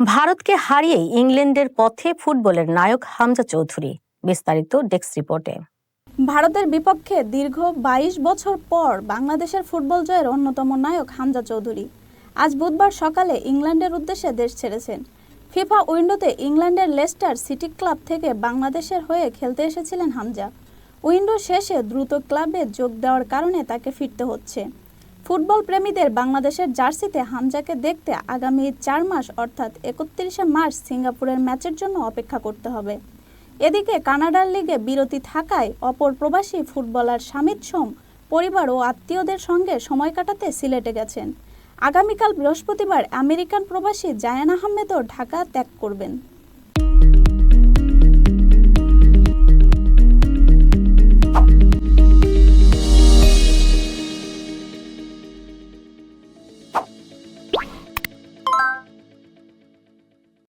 ভারতকে হারিয়ে ইংল্যান্ডের পথে ফুটবলের নায়ক হামজা চৌধুরী, বিস্তারিত ডেস্ক রিপোর্টে। ভারতের বিপক্ষে দীর্ঘ ২২ বছর পর বাংলাদেশের ফুটবল জয়ের অন্যতম নায়ক হামজা চৌধুরী। আজ বুধবার সকালে ইংল্যান্ডের উদ্দেশ্যে দেশ ছেড়েছেন। ফিফা উইন্ডোতে ইংল্যান্ডের লেস্টার সিটি ক্লাব থেকে বাংলাদেশের হয়ে খেলতে এসেছিলেন হামজা। উইন্ডো শেষে দ্রুত ক্লাবে যোগ দেওয়ার কারণে তাকে ফিরতে হচ্ছে। ফুটবল প্রেমীদের বাংলাদেশের জার্সিতে হামজাকে দেখতে আগামী চার মাস, অর্থাৎ একত্রিশে মার্চ, সিঙ্গাপুরের ম্যাচের জন্য অপেক্ষা করতে হবে। এদিকে কানাডার লিগে বিরতি থাকায় অপর প্রবাসী ফুটবলার শামিদ সোম, পরিবার ও আত্মীয়দের সঙ্গে সময় কাটাতে সিলেটে গেছেন। আগামীকাল বৃহস্পতিবার আমেরিকান প্রবাসী জায়ান আহমেদও ঢাকা ত্যাগ করবেন।